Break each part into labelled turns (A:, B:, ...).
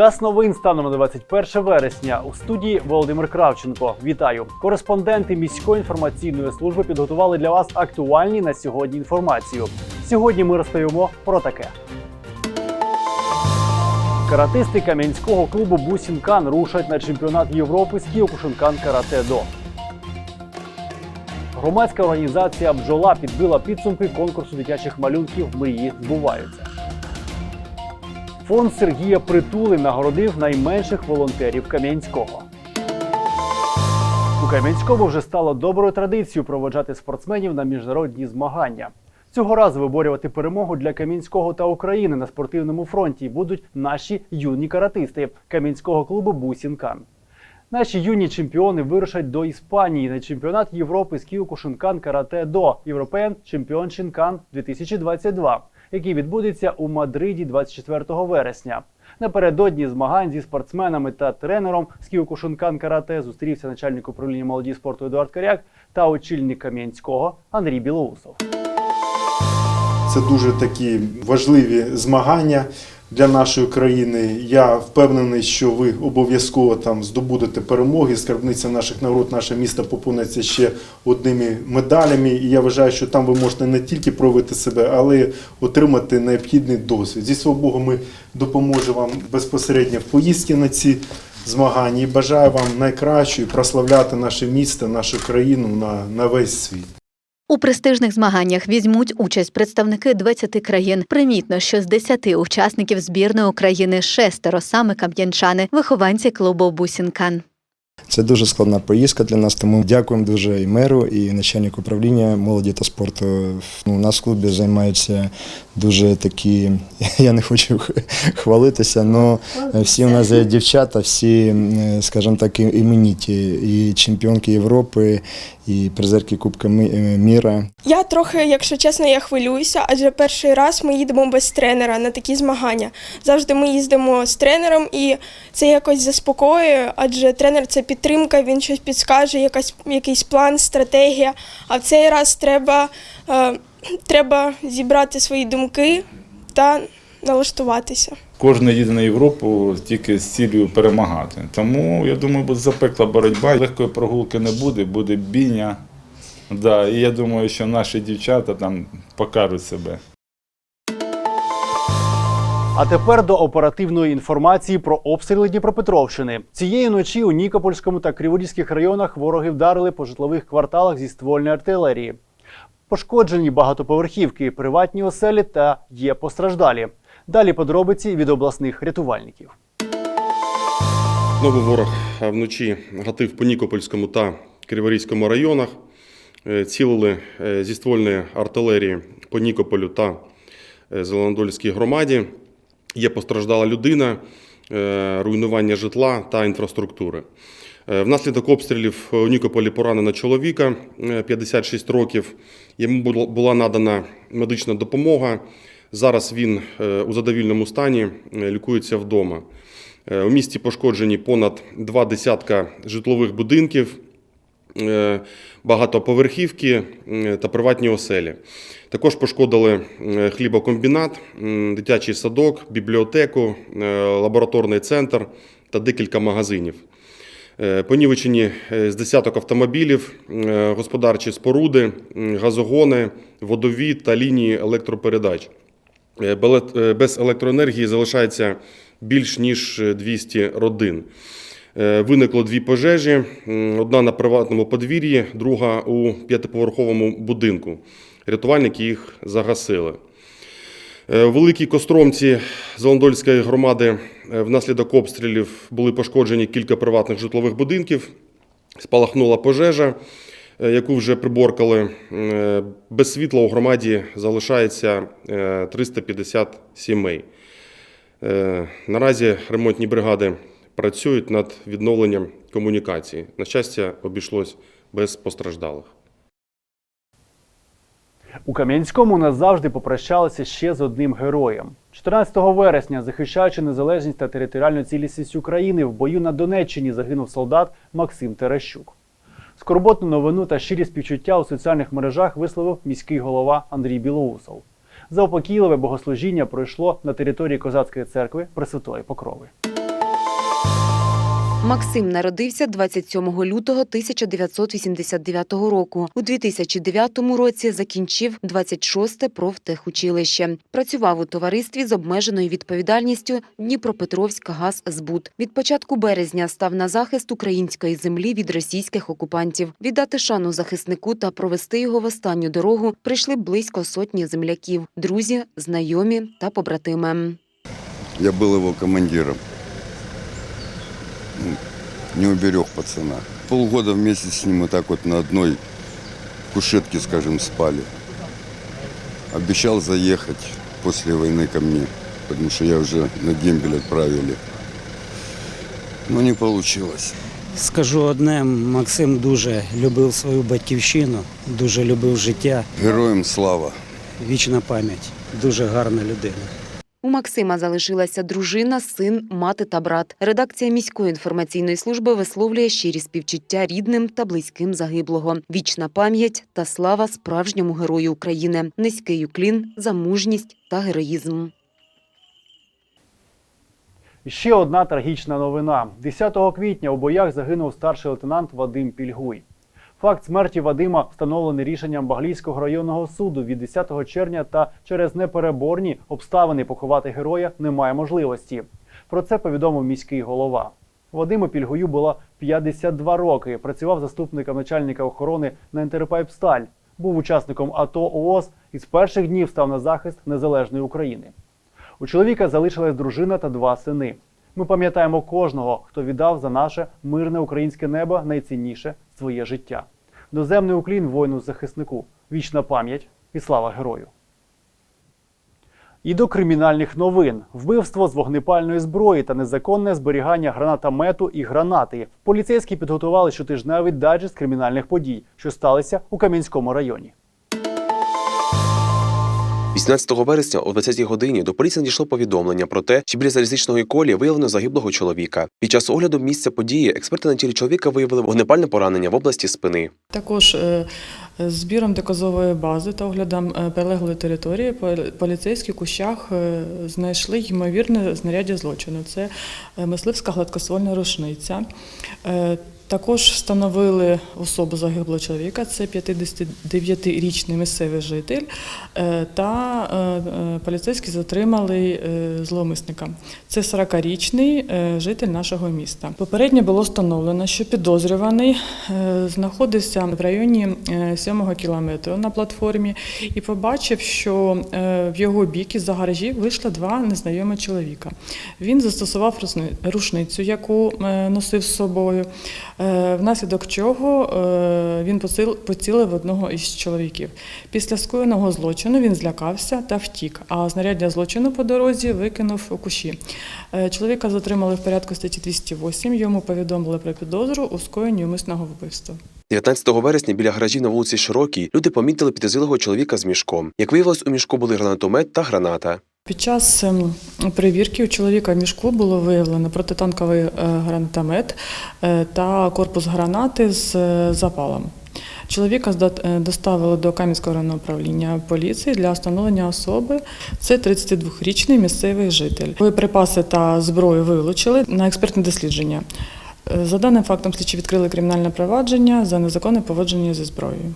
A: Час новин станом на 21 вересня. У студії Володимир Кравченко. Вітаю! Кореспонденти міської інформаційної служби підготували для вас актуальні на сьогодні інформацію. Сьогодні ми розповімо про таке. Каратисти кам'янського клубу Бусінкан рушать на чемпіонат Європи з Кіокушинкан Карате До. Громадська організація Бджола підбила підсумки конкурсу дитячих малюнків Мрії збуваються. Фонд Сергія Притули нагородив найменших волонтерів Кам'янського. У Кам'янському вже стало доброю традицією проводжати спортсменів на міжнародні змагання. Цього разу виборювати перемогу для Кам'янського та України на спортивному фронті будуть наші юні каратисти Кам'янського клубу Бусінкан. Наші юні чемпіони вирушать до Іспанії на чемпіонат Європи з Кіокушинкан Карате до European Championship 2022, який відбудеться у Мадриді 24 вересня. Напередодні змагань зі спортсменами та тренером з Кіокушинкан Карате зустрівся начальник управління молоді спорту Едуард Каряк та очільник Кам'янського Андрій Білоусов.
B: Це дуже такі важливі змагання для нашої країни. Я впевнений, що ви обов'язково там здобудете перемоги. Скарбниця наших нагород, наше місто поповниться ще одними медалями. І я вважаю, що там ви можете не тільки проявити себе, але й отримати необхідний досвід. Зі свого Богу, ми допоможемо вам безпосередньо в поїздці на ці змагання. І бажаю вам найкращого і прославляти наше місто, нашу країну на, на весь світ.
C: У престижних змаганнях візьмуть участь представники 20 країн. Примітно, що з 10 учасників збірної України шестеро саме кам'янчани, вихованці клубу Бусінкан.
D: Це дуже складна поїздка для нас, тому дякуємо дуже і меру, і начальнику управління молоді та спорту. Ну, у нас в клубі займаються дуже такі, я не хочу хвалитися, але всі у нас дівчата, всі, скажімо так, імениті, і чемпіонки Європи, і призерки Кубка е, міра.
E: Я трохи, якщо чесно, я хвилююся, адже перший раз ми їдемо без тренера на такі змагання. Завжди ми їздимо з тренером, і це якось заспокоює, адже тренер це підтримка, він щось підскаже, якась, якийсь план, стратегія. А в цей раз треба, е, треба зібрати свої думки та налаштуватися.
F: Кожен їде на Європу тільки з цілею перемагати. Тому я думаю, буде запекла боротьба. Легкої прогулки не буде, буде бійня. Да, і я думаю, що наші дівчата там покажуть себе.
A: А тепер до оперативної інформації про обстріли Дніпропетровщини. Цієї ночі у Нікопольському та Криворізьких районах вороги вдарили по житлових кварталах зі ствольної артилерії. Пошкоджені багатоповерхівки, приватні оселі та є постраждалі. Далі подробиці від обласних рятувальників.
G: Знову ворог вночі гатив по Нікопольському та Криворізькому районах. Е, Цілили е, зі ствольної артилерії по Нікополю та е, Зеленодольській громаді. Є постраждала людина, руйнування житла та інфраструктури. Внаслідок обстрілів у Нікополі поранено чоловіка е, 56 років. Йому була надана медична допомога. Зараз він е, у задовільному стані е, лікується вдома. Е, У місті пошкоджені понад два десятка житлових будинків, багатоповерхівки та приватні оселі. Також пошкодили хлібокомбінат, дитячий садок, бібліотеку, лабораторний центр та декілька магазинів. Понівечені з десяток автомобілів, господарчі споруди, газогони, водові та лінії електропередач. Е, е, Без електроенергії залишається більш ніж 200 родин. Е, Виникло дві пожежі: одна на приватному подвір'ї, друга у п'ятиповерховому будинку. Рятувальники їх загасили. Великій Костромці Зеландольської громади внаслідок обстрілів були пошкоджені кілька приватних житлових будинків. Спалахнула пожежа, яку вже приборкали. Е, Без світла у громаді залишається е, 350 сімей. Е, Наразі ремонтні бригади працюють над відновленням комунікації. На щастя, обійшлось без постраждалих.
A: У Кам'янському назавжди попрощалися ще з одним героєм. 14 вересня, захищаючи незалежність та територіальну цілісність України, в бою на Донеччині загинув солдат Максим Терещук. Скорботну новину та щирі співчуття у соціальних мережах висловив міський голова Андрій Білоусов. Заопокійливе богослужіння пройшло на території козацької церкви Пресвятої Покрови.
H: Максим народився 27 лютого 1989 року. У 2009 році закінчив 26-те профтехучилище. Працював у товаристві з обмеженою відповідальністю Дніпропетровська газзбут. Від початку березня став на захист української землі від російських окупантів. Віддати шану захиснику та провести його в останню дорогу прийшли близько сотні земляків, друзі, знайомі та побратими.
I: Я был его командиром. Ну, Не уберег пацана. Полгода вместе с ним вот так вот на одной кушетке, скажем, спали. Обещал заехать после войны ко мне, потому что я уже на дембель отправили. Но не получилось.
J: Скажу одне, Максим дуже любив свою батьківщину, дуже любив життя.
I: Героям слава!
J: Вічна пам'ять. Дуже гарна людина.
H: Максима залишилася дружина, син, мати та брат. Редакція міської інформаційної служби висловлює щирі співчуття рідним та близьким загиблого. Вічна пам'ять та слава справжньому герою України. Низький уклін за мужність та героїзм.
A: Ще одна трагічна новина. 10 квітня у боях загинув старший лейтенант Вадим Пільгуй. Факт смерті Вадима встановлений рішенням Баглійського районного суду від 10 червня та через непереборні обставини поховати героя немає можливості. Про це повідомив міський голова. Вадиму Пільгую було 52 роки. Працював заступником начальника охорони на «Інтерпайпсталь». Був учасником АТО ООС і з перших днів став на захист незалежної України. У чоловіка залишилась дружина та два сини. Ми пам'ятаємо кожного, хто віддав за наше мирне українське небо найцінніше своє життя. Доземний уклін воїну захиснику, вічна пам'ять і слава герою. І до кримінальних новин: вбивство з вогнепальної зброї та незаконне зберігання гранатомету і гранати. Поліцейські підготували щотижневий дайджест кримінальних подій, що сталися у Кам'янському районі.
K: 18 вересня о 20 годині до поліції надійшло повідомлення про те, що біля залізничної колії виявлено загиблого чоловіка. Під час огляду місця події експерти на тілі чоловіка виявили вогнепальне поранення в області спини.
L: Також е, збіром доказової бази та оглядом е, прилеглої території полі- поліцейські в кущах е, знайшли ймовірне знаряддя злочину. Це мисливська гладкоствольна рушниця. Також встановили особу загиблого чоловіка, це 59-річний місцевий житель, е, та е, е, поліцейські затримали зловмисника. Це 40-річний е, житель нашого міста. Попередньо було встановлено, що підозрюваний знаходився в районі 7 кілометру на платформі і побачив, що в його бік із-за гаражів вийшло два незнайомі чоловіка. Він застосував рушницю, яку носив з собою, внаслідок чого е, він поцілив одного із чоловіків. Після скоєного злочину він злякався та втік, а знаряддя злочину по дорозі викинув у кущі. Е, Чоловіка затримали в порядку статті 208, йому повідомили про підозру у скоєнні умисного вбивства.
K: 19 вересня біля гаражів на вулиці Широкій люди помітили підозрілого чоловіка з мішком. Як виявилось, у мішку були гранатомет та граната.
L: Під час ем, перевірки у чоловіка в мішку було виявлено протитанковий е, гранатомет е, та корпус гранати з е, запалом. Чоловіка доставили до Кам'янського районного управління поліції для встановлення особи. Це 32-річний місцевий житель. Боєприпаси та зброю вилучили на експертне дослідження. За даним фактом слідчі відкрили кримінальне провадження за незаконне поводження зі зброєю.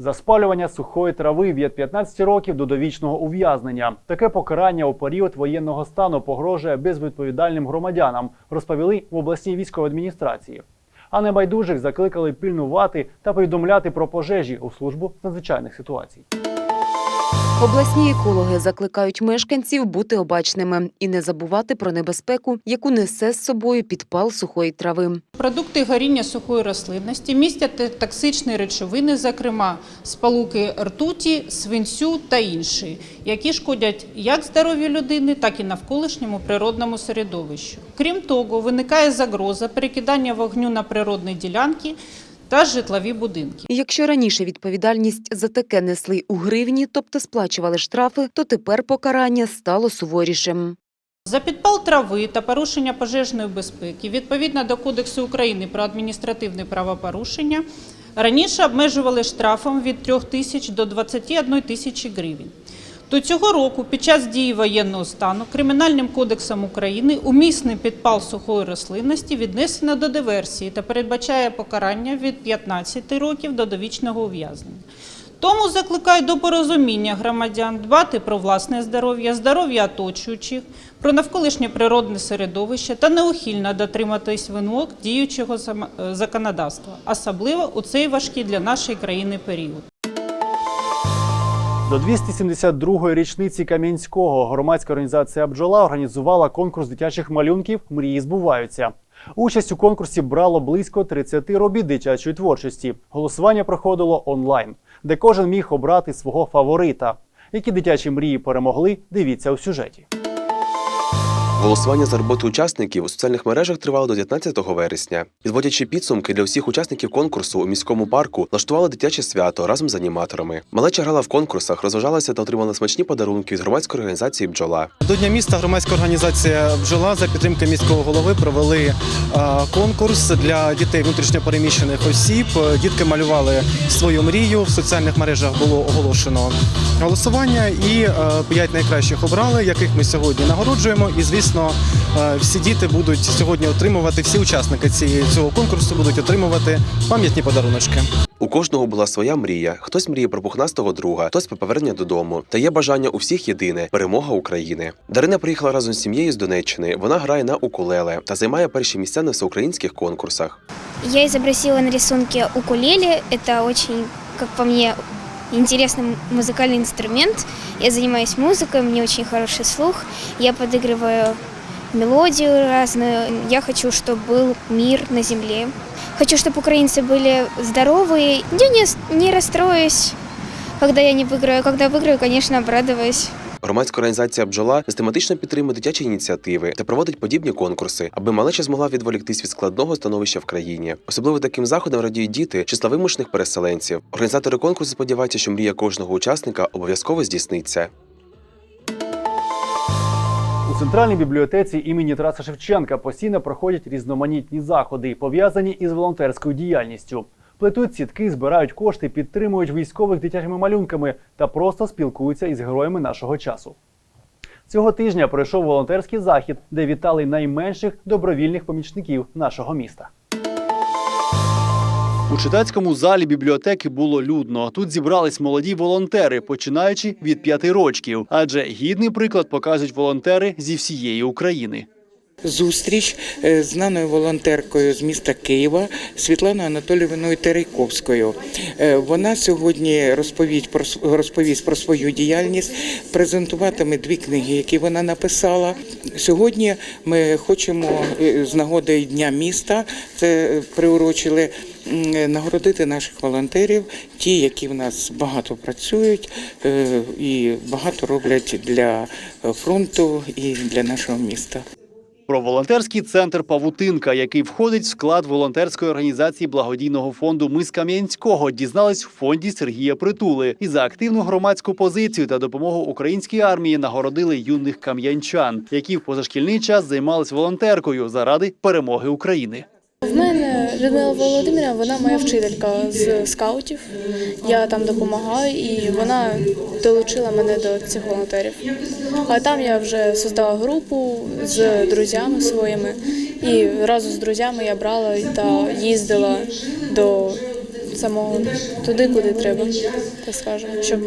A: За спалювання сухої трави від 15 років до довічного ув'язнення. Таке покарання у період воєнного стану погрожує безвідповідальним громадянам, розповіли в обласній військовій адміністрації. А небайдужих закликали пильнувати та повідомляти про пожежі у службу надзвичайних ситуацій.
H: Обласні екологи закликають мешканців бути обачними і не забувати про небезпеку, яку несе з собою підпал сухої трави.
M: Продукти горіння сухої рослинності містять токсичні речовини, зокрема сполуки ртуті, свинцю та інші, які шкодять як здоров'ю людини, так і навколишньому природному середовищу. Крім того, виникає загроза перекидання вогню на природні ділянки та житлові будинки.
H: І Якщо раніше відповідальність за таке несли у гривні, тобто сплачували штрафи, то тепер покарання стало суворішим.
M: За підпал трави та порушення пожежної безпеки відповідно до Кодексу України про адміністративне правопорушення Раніше обмежували штрафом від 3 тисяч до 21 тисячі гривень. До цього року, під час дії воєнного стану, Кримінальним кодексом України умісний підпал сухої рослинності віднесено до диверсії та передбачає покарання від 15 років до довічного ув'язнення. Тому закликаю до порозуміння громадян дбати про власне здоров'я, здоров'я оточуючих, про навколишнє природне середовище та неухильно дотриматись вимог діючого е, законодавства, особливо у цей важкий для нашої країни період.
A: До 272-ї річниці Кам'янського громадська організація Бджола організувала конкурс дитячих малюнків Мрії збуваються. Участь у конкурсі брало близько 30 робіт дитячої творчості. Голосування проходило онлайн, де кожен міг обрати свого фаворита. Які дитячі мрії перемогли, дивіться у сюжеті.
K: Голосування за роботу учасників у соціальних мережах тривало до 19 вересня. Підводячи підсумки для всіх учасників конкурсу у міському парку, влаштували дитяче свято разом з аніматорами. Малеча грала в конкурсах, розважалася та отримала смачні подарунки від громадської організації Бджола.
N: До Дня міста громадська організація Бджола за підтримки міського голови провели конкурс для дітей внутрішньопереміщених осіб. Е, Дітки малювали свою мрію. В соціальних мережах було оголошено голосування, і е, п'ять найкращих обрали, яких ми сьогодні нагороджуємо. І звісно, е, всі діти будуть сьогодні отримувати, всі учасники цієї цього конкурсу будуть отримувати пам'ятні подаруночки.
K: У кожного була своя мрія. Хтось мріє про пухнастого друга, хтось про повернення додому. Та є бажання у всіх єдине перемога України. Дарина приїхала разом з сім'єю з Донеччини. Вона грає на укулеле та займає перші місця на всеукраїнських конкурсах.
O: Я изобразила на рисунке укулеле. Это очень, как по мне, интересный музыкальный инструмент. Я занимаюсь музыкой, у меня очень хороший слух. Я подыгрываю мелодию разную. Я хочу, чтобы был мир на земле. Хочу, чтобы украинцы были здоровые. Я не, не расстроюсь, когда я не выиграю. Когда выиграю, конечно, обрадуюсь.
K: Громадська організація Бджола систематично підтримує дитячі ініціативи та проводить подібні конкурси, аби малеча змогла відволіктись від складного становища в країні. Особливо таким заходам радіють діти числа вимушених переселенців. Організатори конкурсу сподіваються, що мрія кожного учасника обов'язково здійсниться.
A: У центральній бібліотеці імені Тараса Шевченка постійно проходять різноманітні заходи, пов'язані із волонтерською діяльністю. Плетуть сітки, збирають кошти, підтримують військових дитячими малюнками та просто спілкуються із героями нашого часу. Цього тижня пройшов волонтерський захід, де вітали найменших добровільних помічників нашого міста. У читацькому залі бібліотеки було людно. Тут зібрались молоді волонтери, починаючи від п'яти рочків. Адже гідний приклад показують волонтери зі всієї України.
P: Зустріч е, з знаною волонтеркою з міста Києва Світланою Анатоліївною Терейковською. Е, Вона сьогодні розповість про розповість про свою діяльність, презентуватиме дві книги, які вона написала. Сьогодні ми хочемо е, з нагоди Дня міста це приурочили. Нагородити наших волонтерів, ті, які в нас багато працюють і багато роблять для фронту і для нашого міста.
A: Про волонтерський центр Павутинка, який входить в склад волонтерської організації благодійного фонду Ми з Кам'янського, дізнались в фонді Сергія Притули. І за активну громадську позицію та допомогу українській армії нагородили юних кам'янчан, які в позашкільний час займались волонтеркою заради перемоги України.
Q: Людмила Володимирівна, вона моя вчителька з скаутів. Я там допомагаю, і вона долучила мене до цих волонтерів. А там я вже создала групу з друзями своїми, і разом з друзями я брала та їздила до самого туди, куди треба, так скажемо, щоб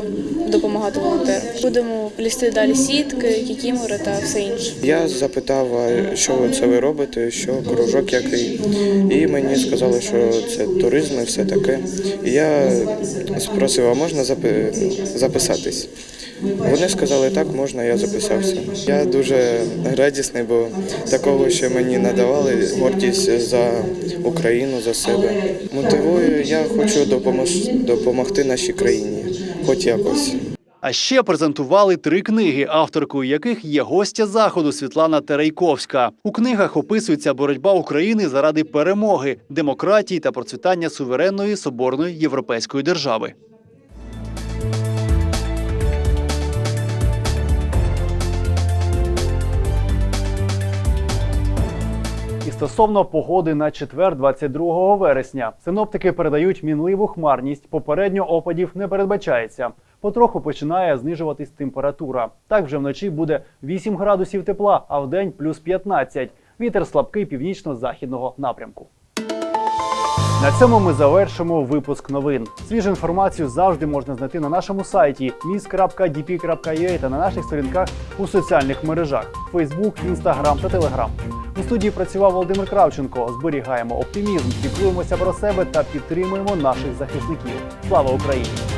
Q: допомагати волонтерам. Будемо плісти далі сітки, кікімори та все інше.
R: Я запитав, що це ви робите, що кружок який. І мені сказали, що це туризм і все таке. І я спросив, а можна запи- записатись? Вони сказали, так, можна, я записався. Я дуже радісний, бо такого ще мені надавали гордість за Україну, за себе. Мотивую, я хочу допомож- допомогти нашій країні, хоч якось.
A: А ще презентували три книги, авторкою яких є гостя заходу Світлана Терейковська. У книгах описується боротьба України заради перемоги, демократії та процвітання суверенної соборної європейської держави. Стосовно погоди на четвер, 22 вересня, синоптики передають мінливу хмарність. Попередньо опадів не передбачається. Потроху починає знижуватись температура. Так вже вночі буде 8 градусів тепла, а вдень плюс 15. Вітер слабкий північно-західного напрямку. На цьому ми завершимо випуск новин. Свіжу інформацію завжди можна знайти на нашому сайті mis.dp.ua та на наших сторінках у соціальних мережах Facebook, Instagram та Telegram. У студії працював Володимир Кравченко. Зберігаємо оптимізм, піклуємося про себе та підтримуємо наших захисників. Слава Україні!